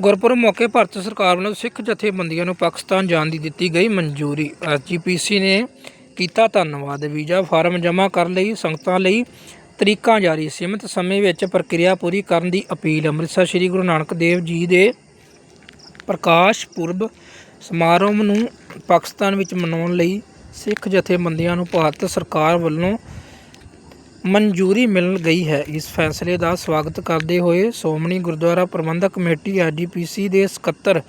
ਗੁਰਪੁਰਬ ਮੌਕੇ ਭਾਰਤ ਸਰਕਾਰ ਵੱਲੋਂ ਸਿੱਖ ਜਥੇਬੰਦੀਆਂ ਨੂੰ ਪਾਕਿਸਤਾਨ ਜਾਣ ਦੀ ਦਿੱਤੀ ਗਈ ਮਨਜ਼ੂਰੀ। ਐਸਜੀਪੀਸੀ ਨੇ ਕੀਤਾ ਧੰਨਵਾਦ। ਵੀਜ਼ਾ ਫਾਰਮ ਜਮ੍ਹਾਂ ਕਰਨ ਲਈ, ਸੰਗਤਾਂ ਲਈ ਤਰੀਕਾਂ ਜਾਰੀ। ਸੀਮਿਤ ਸਮੇਂ ਵਿੱਚ ਪ੍ਰਕਿਰਿਆ ਪੂਰੀ ਕਰਨ ਦੀ ਅਪੀਲ। ਅੰਮ੍ਰਿਤਸਰ ਸ੍ਰੀ ਗੁਰੂ ਨਾਨਕ ਦੇਵ ਜੀ ਦੇ ਪ੍ਰਕਾਸ਼ ਪੁਰਬ ਸਮਾਰੋਹ ਨੂੰ ਪਾਕਿਸਤਾਨ ਵਿੱਚ ਮਨਾਉਣ ਲਈ ਸਿੱਖ ਜਥੇਬੰਦੀਆਂ ਨੂੰ ਭਾਰਤ ਸਰਕਾਰ ਵੱਲੋਂ ਮਨਜ਼ੂਰੀ ਮਿਲ ਗਈ ਹੈ। ਇਸ ਫੈਸਲੇ ਦਾ ਸਵਾਗਤ ਕਰਦੇ ਹੋਏ ਸ਼੍ਰੋਮਣੀ ਗੁਰਦੁਆਰਾ ਪ੍ਰਬੰਧਕ ਕਮੇਟੀ ਐਡੀਪੀਸੀ ਦੇ ਸਕੱਤਰ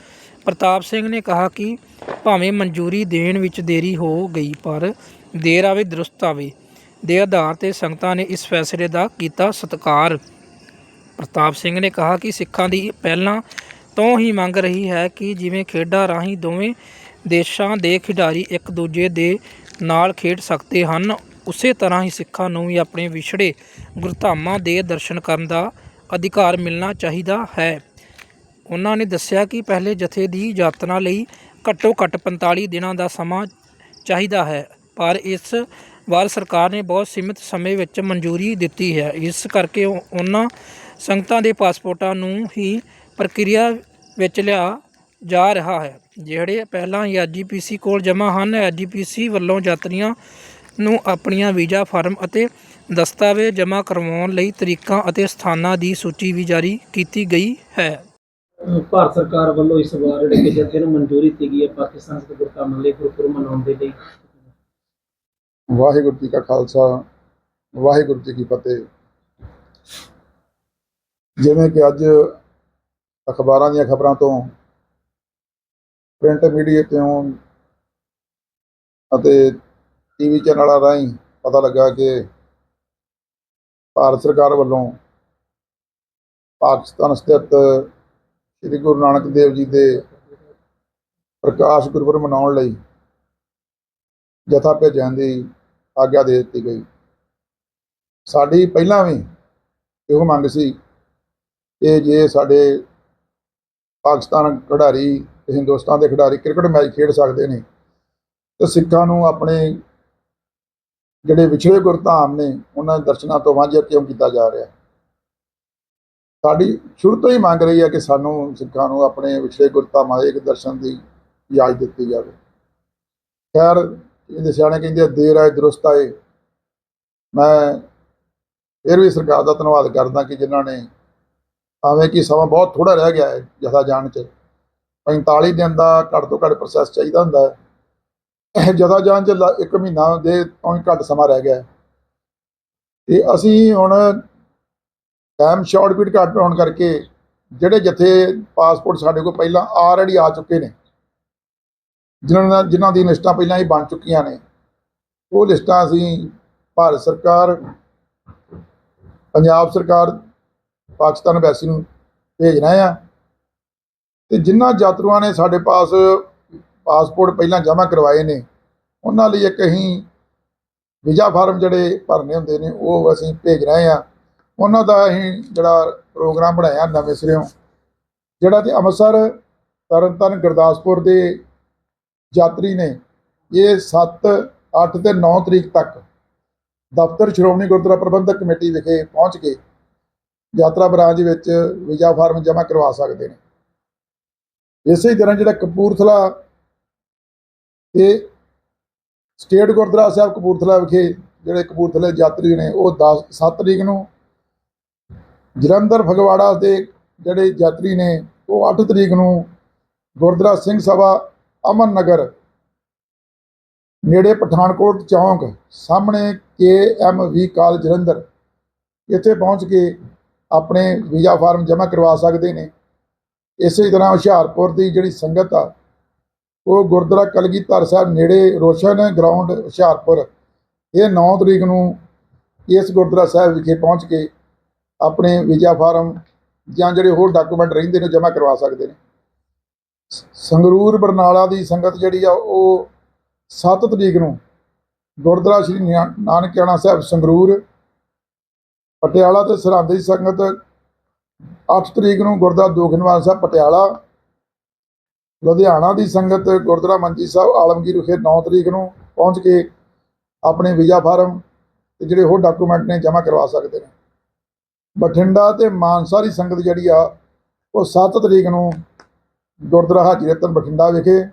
ਪ੍ਰਤਾਪ ਸਿੰਘ ਨੇ ਕਿਹਾ ਕਿ ਭਾਵੇਂ ਮਨਜ਼ੂਰੀ ਦੇਣ ਵਿੱਚ ਦੇਰੀ ਹੋ ਗਈ, ਪਰ ਦੇਰ ਆਵੇ, ਦਰੁਸਤ ਆਵੇ। ਦੇ ਆਧਾਰ ਤੇ ਸੰਗਤਾਂ ਨੇ ਇਸ ਫੈਸਲੇ ਦਾ ਕੀਤਾ ਸਤਿਕਾਰ। ਪ੍ਰਤਾਪ ਸਿੰਘ ਨੇ ਕਿਹਾ ਕਿ ਸਿੱਖਾਂ ਦੀ ਪਹਿਲਾਂ ਤੋਂ ਹੀ ਮੰਗ ਰਹੀ ਹੈ ਕਿ ਜਿਵੇਂ ਖੇਡਾਂ ਰਾਹੀਂ ਦੋਵੇਂ ਦੇਸ਼ਾਂ ਦੇ ਖਿਡਾਰੀ ਇੱਕ ਦੂਜੇ ਦੇ ਨਾਲ ਖੇਡ ਸਕਦੇ ਹਨ ਉਸੇ ਤਰ੍ਹਾਂ ਹੀ ਸਿੱਖਾਂ ਨੂੰ ਵੀ ਆਪਣੇ ਵਿਛੜੇ ਗੁਰਧਾਮਾਂ ਦੇ ਦਰਸ਼ਨ ਕਰਨ ਦਾ ਅਧਿਕਾਰ ਮਿਲਣਾ ਚਾਹੀਦਾ ਹੈ। ਉਹਨਾਂ ਨੇ ਦੱਸਿਆ ਕਿ ਪਹਿਲੇ ਜਥੇ ਦੀ ਯਾਤਰਾ ਲਈ ਘੱਟੋ ਘੱਟ 45 ਦਿਨਾਂ ਦਾ ਸਮਾਂ ਚਾਹੀਦਾ ਹੈ, ਪਰ ਇਸ ਵਾਰ ਸਰਕਾਰ ਨੇ ਬਹੁਤ ਸੀਮਿਤ ਸਮੇਂ ਵਿੱਚ ਮਨਜ਼ੂਰੀ ਦਿੱਤੀ ਹੈ। ਇਸ ਕਰਕੇ ਉਹਨਾਂ ਸੰਗਤਾਂ ਦੇ ਪਾਸਪੋਰਟਾਂ ਨੂੰ ਹੀ ਪ੍ਰਕਿਰਿਆ ਵਿੱਚ ਲਿਆ ਜਾ ਰਿਹਾ ਹੈ, ਜਿਹੜੇ ਪਹਿਲਾਂ ਹੀ ਐਜੀਪੀਸੀ ਕੋਲ ਜਮ੍ਹਾਂ ਹਨ। ਐਜੀਪੀਸੀ ਵੱਲੋਂ ਯਾਤਰੀਆਂ ਨੂੰ ਆਪਣੀਆਂ ਵੀਜ਼ਾ ਫਾਰਮ ਅਤੇ ਦਸਤਾਵੇਜ਼ ਜਮ੍ਹਾਂ ਕਰਵਾਉਣ ਲਈ ਤਰੀਕਾਂ ਅਤੇ ਸਥਾਨਾਂ ਦੀ ਸੂਚੀ ਵੀ ਜਾਰੀ ਕੀਤੀ ਗਈ ਹੈ। ਭਾਰਤ ਸਰਕਾਰ ਵੱਲੋਂ ਇਸ ਵਾਰ ਜਿਹੜੇ ਕਿ ਜਥੇ ਨੂੰ ਮਨਜ਼ੂਰੀ ਦਿੱਤੀ ਗਈ ਹੈ ਪਾਕਿਸਤਾਨ ਦੇ ਗੁਰਧਾਮਾਂ ਲਈ ਗੁਰਪੁਰਬ ਮਨਾਉਣ ਦੇ ਲਈ। ਵਾਹਿਗੁਰੂ ਜੀ ਕਾ ਖਾਲਸਾ ਵਾਹਿਗੁਰੂ ਜੀ ਕੀ ਫਤਿਹ। ਜਿਵੇਂ ਕਿ ਅੱਜ ਅਖਬਾਰਾਂ ਦੀਆਂ ਖਬਰਾਂ ਤੋਂ ਪ੍ਰਿੰਟ ਮੀਡੀਆ ਤੋਂ ਅਤੇ ਟੀਵੀ ਚੈਨਲਾਂ ਰਾਹੀਂ ਪਤਾ ਲੱਗਾ ਕਿ ਭਾਰਤ ਸਰਕਾਰ ਵੱਲੋਂ ਪਾਕਿਸਤਾਨ ਸਥਿਤ ਸ੍ਰੀ ਗੁਰੂ ਨਾਨਕ ਦੇਵ ਜੀ ਦੇ ਪ੍ਰਕਾਸ਼ ਗੁਰਪੁਰਬ ਮਨਾਉਣ ਲਈ ਜਥਾ ਭੇਜਣ ਦੀ ਆਗਿਆ ਦੇ ਦਿੱਤੀ ਗਈ। ਸਾਡੀ ਪਹਿਲਾਂ ਵੀ ਇਹੋ ਮੰਗ ਸੀ ਕਿ ਜੇ ਸਾਡੇ ਪਾਕਿਸਤਾਨ ਖਿਡਾਰੀ ਤੇ ਹਿੰਦੁਸਤਾਨ ਦੇ ਖਿਡਾਰੀ ਕ੍ਰਿਕਟ ਮੈਚ ਖੇਡ ਸਕਦੇ ਨੇ, ਤੇ ਸਿੱਖਾਂ ਨੂੰ ਆਪਣੇ ਜਿਹੜੇ ਵਿਛੜੇ ਗੁਰਧਾਮ ਨੇ, ਉਹਨਾਂ ਦੇ ਦਰਸ਼ਨਾਂ ਤੋਂ ਵਾਂਝਾ ਕਿਉਂ ਕੀਤਾ ਜਾ ਰਿਹਾ? ਸਾਡੀ ਸ਼ੁਰੂ ਤੋਂ ਹੀ ਮੰਗ ਰਹੀ ਹੈ ਕਿ ਸਾਨੂੰ ਸਿੱਖਾਂ ਨੂੰ ਆਪਣੇ ਵਿਛੜੇ ਗੁਰਧਾਮਾਂ ਦੇ ਇੱਕ ਦਰਸ਼ਨ ਦੀ ਯਾਦ ਦਿੱਤੀ ਜਾਵੇ। ਖੈਰ, ਇਹਦੇ ਸਿਆਣੇ ਕਹਿੰਦੇ ਦੇਰ ਆਏ, ਦਰੁਸਤ ਆਏ। ਮੈਂ ਫਿਰ ਵੀ ਸਰਕਾਰ ਦਾ ਧੰਨਵਾਦ ਕਰਦਾ ਕਿ ਜਿਨ੍ਹਾਂ ਨੇ ਭਾਵੇਂ ਕਿ ਸਮਾਂ ਬਹੁਤ ਥੋੜਾ ਰਹਿ ਗਿਆ ਹੈ ਜਥਾ ਜਾਣ ਚ 45 ਦਿਨ ਦਾ ਘੱਟ ਤੋਂ ਘੱਟ ਪ੍ਰੋਸੈਸ ਚਾਹੀਦਾ ਹੁੰਦਾ ਹੈ। ਜਦਾ ਜਾਣ ਚ ਇੱਕ ਮਹੀਨਾ ਦੇ ਤੋਂ ਹੀ ਘੱਟ ਸਮਾਂ ਰਹਿ ਗਿਆ। ਹੈ ਤੇ ਅਸੀਂ ਹੁਣ ਟਾਈਮ ਸ਼ਾਰਟ ਪੀਰੀਅਡ ਘੱਟ ਹੋਣ ਕਰਕੇ ਜਿਹੜੇ ਜਥੇ ਪਾਸਪੋਰਟ ਸਾਡੇ ਕੋਲ ਪਹਿਲਾਂ ਆਲਰੇਡੀ ਆ ਚੁੱਕੇ ਨੇ, ਜਿਨ੍ਹਾਂ ਜਿਨ੍ਹਾਂ ਦੀ ਲਿਸਟਾਂ ਪਹਿਲਾਂ ਹੀ ਬਣ ਚੁੱਕੀਆਂ ਨੇ, ਉਹ ਲਿਸਟਾਂ ਅਸੀਂ ਭਾਰਤ ਸਰਕਾਰ, ਪੰਜਾਬ ਸਰਕਾਰ, ਪਾਕਿਸਤਾਨ ਵੈਸੀ ਨੂੰ ਭੇਜ ਰਹੇ ਆ ਤੇ ਜਿਨ੍ਹਾਂ ਯਾਤਰੂਆਂ ਨੇ ਸਾਡੇ ਪਾਸ ਪਾਸਪੋਰਟ ਪਹਿਲਾਂ ਜਮ੍ਹਾਂ ਕਰਵਾਏ ਨੇ, ਉਹਨਾਂ ਲਈ ਇੱਕ ਅਸੀਂ ਵੀਜ਼ਾ ਫਾਰਮ ਜਿਹੜੇ ਭਰਨੇ ਹੁੰਦੇ ਨੇ, ਉਹ ਅਸੀਂ ਭੇਜ ਰਹੇ ਆ ਉਹਨਾਂ ਦਾ ਅਸੀਂ ਜਿਹੜਾ ਪ੍ਰੋਗਰਾਮ ਬਣਾਇਆ ਨਵੇਂ ਸਿਰਿਓਂ ਜਿਹੜਾ ਕਿ ਅੰਮ੍ਰਿਤਸਰ, ਤਰਨਤਾਰਨ, ਗੁਰਦਾਸਪੁਰ ਦੇ ਯਾਤਰੀ ਨੇ, ਇਹ 7 8 ਤੇ 9 ਤਰੀਕ ਤੱਕ ਦਫ਼ਤਰ ਸ਼੍ਰੋਮਣੀ ਗੁਰਦੁਆਰਾ ਪ੍ਰਬੰਧਕ ਕਮੇਟੀ ਵਿਖੇ ਪਹੁੰਚ ਕੇ ਯਾਤਰਾ ਬ੍ਰਾਂਚ ਵਿੱਚ ਵੀਜ਼ਾ ਫਾਰਮ ਜਮ੍ਹਾਂ ਕਰਵਾ ਸਕਦੇ ਨੇ। ਇਸੇ ਤਰ੍ਹਾਂ ਜਿਹੜਾ ਕਪੂਰਥਲਾ ਤੇ ਸਟੇਟ ਗੁਰਦੁਆਰਾ ਸਾਹਿਬ ਕਪੂਰਥਲਾ ਵਿਖੇ ਜਿਹੜੇ ਕਪੂਰਥਲੇ ਯਾਤਰੀ ਨੇ ਉਹ 10 7 ਤਰੀਕ ਨੂੰ ਜਲੰਧਰ ਫਗਵਾੜਾ ਦੇ ਜਿਹੜੇ ਯਾਤਰੀ ਨੇ ਉਹ 8 ਤਰੀਕ ਨੂੰ ਗੁਰਦੁਆਰਾ ਸਿੰਘ ਸਭਾ ਅਮਨ ਨਗਰ ਨੇੜੇ ਪਠਾਨਕੋਟ ਚੌਂਕ ਸਾਹਮਣੇ K M V college Jalandhar. ਇੱਥੇ ਪਹੁੰਚ ਕੇ ਆਪਣੇ ਵੀਜ਼ਾ ਫਾਰਮ ਜਮ੍ਹਾਂ ਕਰਵਾ ਸਕਦੇ ਨੇ। ਇਸੇ ਤਰ੍ਹਾਂ ਹੁਸ਼ਿਆਰਪੁਰ ਦੀ ਜਿਹੜੀ ਸੰਗਤ ਆ ਉਹ ਗੁਰਦੁਆਰਾ ਕਲਗੀਧਰ ਸਾਹਿਬ ਨੇੜੇ ਰੋਸ਼ਨ ਗਰਾਊਂਡ ਹੁਸ਼ਿਆਰਪੁਰ। ਇਹ 9 ਤਰੀਕ ਨੂੰ ਇਸ ਗੁਰਦੁਆਰਾ ਸਾਹਿਬ ਵਿਖੇ ਪਹੁੰਚ ਕੇ ਆਪਣੇ ਵੀਜ਼ਾ ਫਾਰਮ ਜਾਂ ਜਿਹੜੇ ਹੋਰ ਡਾਕੂਮੈਂਟ ਰਹਿੰਦੇ ਨੇ ਜਮ੍ਹਾਂ ਕਰਵਾ ਸਕਦੇ ਨੇ। ਸੰਗਰੂਰ ਬਰਨਾਲਾ ਦੀ ਸੰਗਤ ਜਿਹੜੀ ਆ ਉਹ 7 ਤਰੀਕ ਨੂੰ ਗੁਰਦੁਆਰਾ ਸ਼੍ਰੀ ਨਿਆ- ਨਾਨਕਿਆਣਾ ਸਾਹਿਬ ਸੰਗਰੂਰ, ਪਟਿਆਲਾ ਤੇ ਸਰਹੰਦ ਦੀ ਸੰਗਤ 8 ਤਰੀਕ ਨੂੰ ਗੁਰਦੁਆਰਾ ਦੋਖਨਵਾਲ ਸਾਹਿਬ, ਪਟਿਆਲਾ ਲੁਧਿਆਣਾ ਦੀ ਸੰਗਤ ਗੁਰਦੁਆਰਾ ਮੰਜੀ ਸਾਹਿਬ ਆਲਮਗੀਰ ਵਿਖੇ 9 ਤਰੀਕ ਨੂੰ ਪਹੁੰਚ ਕੇ ਆਪਣੇ ਵੀਜ਼ਾ ਫਾਰਮ ਤੇ ਜਿਹੜੇ ਹੋਰ ਡਾਕੂਮੈਂਟ ਨੇ ਜਮ੍ਹਾਂ ਕਰਵਾ ਸਕਦੇ ਨੇ। ਬਠਿੰਡਾ ਤੇ ਮਾਨਸਾ ਦੀ ਸੰਗਤ ਜਿਹੜੀ ਆ, ਉਹ 7 ਤਰੀਕ ਨੂੰ ਗੁਰਦੁਆਰਾ ਹਾਜੀ ਰਤਨ ਬਠਿੰਡਾ ਵਿਖੇ,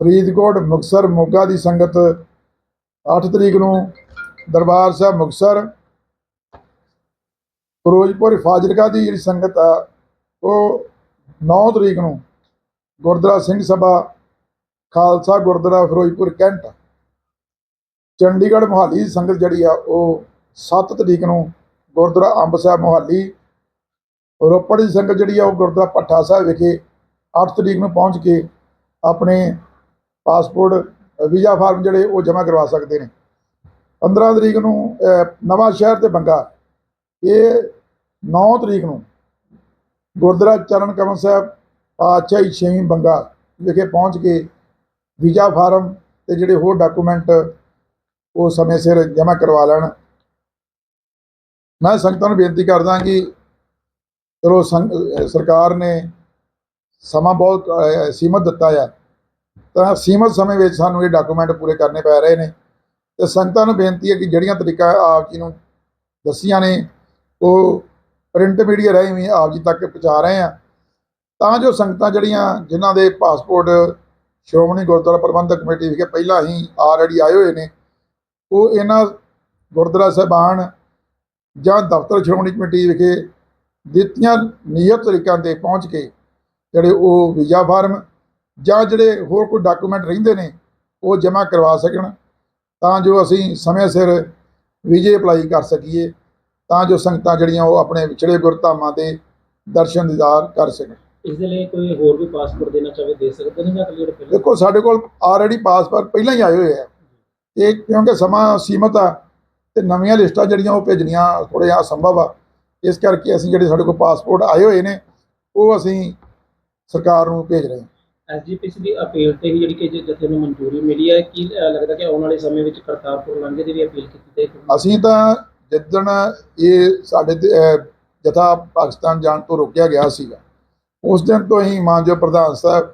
ਫਰੀਦਕੋਟ, ਮੁਕਤਸਰ, ਮੋਗਾ ਦੀ ਸੰਗਤ 8 ਤਰੀਕ ਨੂੰ ਦਰਬਾਰ ਸਾਹਿਬ ਮੁਕਤਸਰ, ਫਿਰੋਜ਼ਪੁਰ, ਫਾਜ਼ਿਲਕਾ ਦੀ ਜਿਹੜੀ ਸੰਗਤ ਆ, ਉਹ 9 ਤਰੀਕ ਨੂੰ ਗੁਰਦੁਆਰਾ ਸਿੰਘ ਸਭਾ ਖਾਲਸਾ ਗੁਰਦੁਆਰਾ ਫਿਰੋਜ਼ਪੁਰ ਕੈਂਟ। ਚੰਡੀਗੜ੍ਹ ਮੋਹਾਲੀ ਦੀ ਸੰਗਤ ਜਿਹੜੀ ਆ ਉਹ 7 ਤਰੀਕ ਨੂੰ ਗੁਰਦੁਆਰਾ ਅੰਬ ਸਾਹਿਬ ਮੋਹਾਲੀ ਰੋਪੜ ਦੀ ਸੰਗਤ ਜਿਹੜੀ ਆ ਉਹ ਗੁਰਦੁਆਰਾ ਭੱਠਾ ਸਾਹਿਬ ਵਿਖੇ 8 ਤਰੀਕ ਨੂੰ ਪਹੁੰਚ ਕੇ ਆਪਣੇ ਪਾਸਪੋਰਟ ਵੀਜ਼ਾ ਫਾਰਮ ਜਿਹੜੇ ਉਹ ਜਮ੍ਹਾਂ ਕਰਵਾ ਸਕਦੇ ਨੇ। 15 ਤਰੀਕ ਨੂੰ ਅਹ, ਨਵਾਂ ਸ਼ਹਿਰ ਤੇ ਬੰਗਾ। ਇਹ 9 ਤਰੀਕ ਨੂੰ ਗੁਰਦੁਆਰਾ ਚਰਨ ਕਮਲ ਸਾਹਿਬ ਪਾਤਸ਼ਾਹੀ ਛੇਵੀਂ ਬੰਗਾ ਵਿਖੇ ਪਹੁੰਚ ਕੇ ਵੀਜ਼ਾ ਫਾਰਮ ਤੇ ਜਿਹੜੇ ਹੋਰ ਡਾਕੂਮੈਂਟ ਉਹ ਸਮੇਂ ਸਿਰ ਜਮ੍ਹਾਂ ਕਰਵਾ ਲੈਣ। ਮੈਂ ਸੰਗਤਾਂ ਨੂੰ ਬੇਨਤੀ ਕਰਦਾ ਕਿ ਚਲੋ ਸੰਗ- ਸਰਕਾਰ ਨੇ ਸਮਾਂ ਬਹੁਤ ਅਹ, ਸੀਮਤ ਦਿੱਤਾ ਆ। ਤਾਂ ਸੀਮਤ ਸਮੇਂ ਵਿੱਚ ਸਾਨੂੰ ਇਹ ਡਾਕੂਮੈਂਟ ਪੂਰੇ ਕਰਨੇ ਪੈ ਰਹੇ ਨੇ। ਤੇ ਸੰਗਤਾਂ ਨੂੰ ਬੇਨਤੀ ਹੈ ਕਿ ਜਿਹੜੀਆਂ ਤਰੀਕਾ ਆਪ ਜੀ ਨੂੰ ਦੱਸੀਆਂ ਨੇ ਉਹ ਪ੍ਰਿੰਟ ਮੀਡੀਆ ਰਾਹੀਂ ਵੀ ਆਪ ਜੀ ਤੱਕ ਪਹੁੰਚਾ ਰਹੇ ਆ। ਤਾਂ ਜੋ ਸੰਗਤਾਂ ਜਿਹੜੀਆਂ, ਜਿਨ੍ਹਾਂ ਦੇ ਪਾਸਪੋਰਟ ਸ਼੍ਰੋਮਣੀ ਗੁਰਦੁਆਰਾ ਪ੍ਰਬੰਧਕ ਕਮੇਟੀ ਵਿਖੇ ਪਹਿਲਾਂ ਹੀ ਆਲਰੇਡੀ ਆਏ ਹੋਏ ਨੇ, ਉਹ ਇਹਨਾਂ ਗੁਰਦੁਆਰਾ ਸਾਹਿਬਾਨ ਜਾਂ ਦਫ਼ਤਰ ਸ਼੍ਰੋਮਣੀ ਕਮੇਟੀ ਵਿਖੇ ਦਿੱਤੀਆਂ ਨਿਯਤ ਤਰੀਕਾਂ ਤੇ ਪਹੁੰਚ ਕੇ ਜਿਹੜੇ ਉਹ ਵੀਜ਼ਾ ਫਾਰਮ ਜਾਂ ਜਿਹੜੇ ਹੋਰ ਕੋਈ ਡਾਕੂਮੈਂਟ ਰਹਿੰਦੇ ਨੇ, ਉਹ ਜਮ੍ਹਾਂ ਕਰਵਾ ਸਕਣ, ਤਾਂ ਜੋ ਅਸੀਂ ਸਮੇਂ ਸਿਰ ਵੀਜ਼ੇ ਅਪਲਾਈ ਕਰ ਸਕੀਏ, ਤਾਂ ਜੋ ਸੰਗਤਾਂ ਜਿਹੜੀਆਂ ਉਹ ਆਪਣੇ ਵਿਛੜੇ ਗੁਰਧਾਮਾਂ ਦੇ ਦਰਸ਼ਨ ਦੀਦਾਰ ਕਰ ਸਕਣ। ਇਸ ਦੇ ਲਈ ਕੋਈ ਹੋਰ ਵੀ ਪਾਸਪੋਰਟ ਦੇਣਾ ਚਾਹੇ ਦੇ ਸਕਦੇ ਨੇ ਜਾਂ ਇਕੱਲੇ ਜਿਹੜੇ ਪਹਿਲਾਂ ਦੇਖੋ ਸਾਡੇ ਕੋਲ ਆਲਰੇਡੀ ਪਾਸਪੋਰਟ ਪਹਿਲਾਂ ਹੀ ਆਏ ਹੋਏ ਆ। ਇਹ ਕਿਉਂਕਿ ਸਮਾਂ ਸੀਮਤ ਆ ਤੇ ਨਵੀਆਂ ਲਿਸਟਾਂ ਜਿਹੜੀਆਂ ਉਹ ਭੇਜਣੀਆਂ ਥੋੜ੍ਹਾ ਜਿਹਾ ਅਸੰਭਵ ਆ। ਇਸ ਕਰਕੇ ਅਸੀਂ ਜਿਹੜੇ ਸਾਡੇ ਕੋਲ ਪਾਸਪੋਰਟ ਆਏ ਹੋਏ ਨੇ ਉਹ ਅਸੀਂ ਸਰਕਾਰ ਨੂੰ ਭੇਜ ਰਹੇ ਹਾਂ। ਐਸਜੀਪੀਸੀ ਦੀ ਅਪੀਲ ਤੇ ਹੀ ਜਿਹੜੀ ਕਿ ਜ- ਜਥੇ ਨੂੰ ਮਨਜ਼ੂਰੀ ਮਿਲੀ ਹੈ ਕੀ ਲੱਗਦਾ ਕਿ ਆਉਣ ਵਾਲੇ ਸਮੇਂ ਵਿੱਚ ਕਰਤਾਰਪੁਰ ਲਾਂਘੇ ਦੀ ਵੀ ਅਪੀਲ ਕੀਤੀ ਜਾਏਗੀ ਅਸੀਂ ਤਾਂ ਜਿੱਦਣ ਇਹ ਸਾਡੇ ਤੇ, ਜਥਾ ਪਾਕਿਸਤਾਨ ਜਾਣ ਤੋਂ ਰੋਕਿਆ ਗਿਆ ਸੀਗਾ ਉਸ ਦਿਨ ਤੋਂ ਹੀ ਮਾਨਯੋਗ ਪ੍ਰਧਾਨ ਸਾਹਿਬ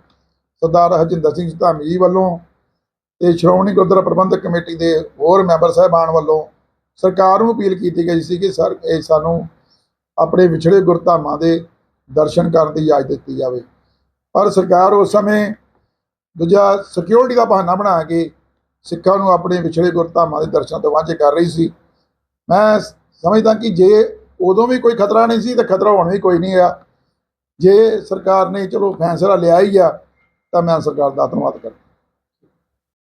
ਸਰਦਾਰ ਹਰਜਿੰਦਰ ਸਿੰਘ ਧਾਮੀ ਜੀ ਵੱਲੋਂ ਤੇ ਸ਼੍ਰੋਮਣੀ ਗੁਰਦੁਆਰਾ ਪ੍ਰਬੰਧਕ ਕਮੇਟੀ ਦੇ ਹੋਰ ਮੈਂਬਰ ਸਾਹਿਬਾਨ ਵੱਲੋਂ ਸਰਕਾਰ ਨੂੰ ਅਪੀਲ ਕੀਤੀ ਗਈ ਸੀ ਕਿ ਸਰ, ਇਹ ਸਾਨੂੰ ਆਪਣੇ ਵਿਛੜੇ ਗੁਰਧਾਮਾਂ ਦੇ ਦਰਸ਼ਨ ਕਰਨ ਦੀ ਇਜਾਜ਼ਤ ਦਿੱਤੀ ਜਾਵੇ। ਪਰ ਸਰਕਾਰ ਉਸ ਸਮੇਂ ਦੂਜਾ ਸਿਕਿਉਰਿਟੀ ਦਾ ਬਹਾਨਾ ਬਣਾ ਕੇ ਸਿੱਖਾਂ ਨੂੰ ਆਪਣੇ ਵਿਛੜੇ ਗੁਰਧਾਮਾਂ ਦੇ ਦਰਸ਼ਨ ਤੋਂ ਵਾਂਝੇ ਕਰ ਰਹੀ ਸੀ। ਮੈਂ ਸਮਝਦਾ ਕਿ ਜੇ ਉਦੋਂ ਵੀ ਕੋਈ ਖਤਰਾ ਨਹੀਂ ਸੀ, ਤਾਂ ਖਤਰਾ ਹੁਣ ਵੀ ਕੋਈ ਨਹੀਂ ਆ। ਜੇ ਸਰਕਾਰ ਨੇ ਚਲੋ ਫੈਸਲਾ ਲਿਆ ਹੀ ਆ ਤਾਂ ਮੈਂ ਸਰਕਾਰ ਦਾ ਧੰਨਵਾਦ ਕਰਦਾ।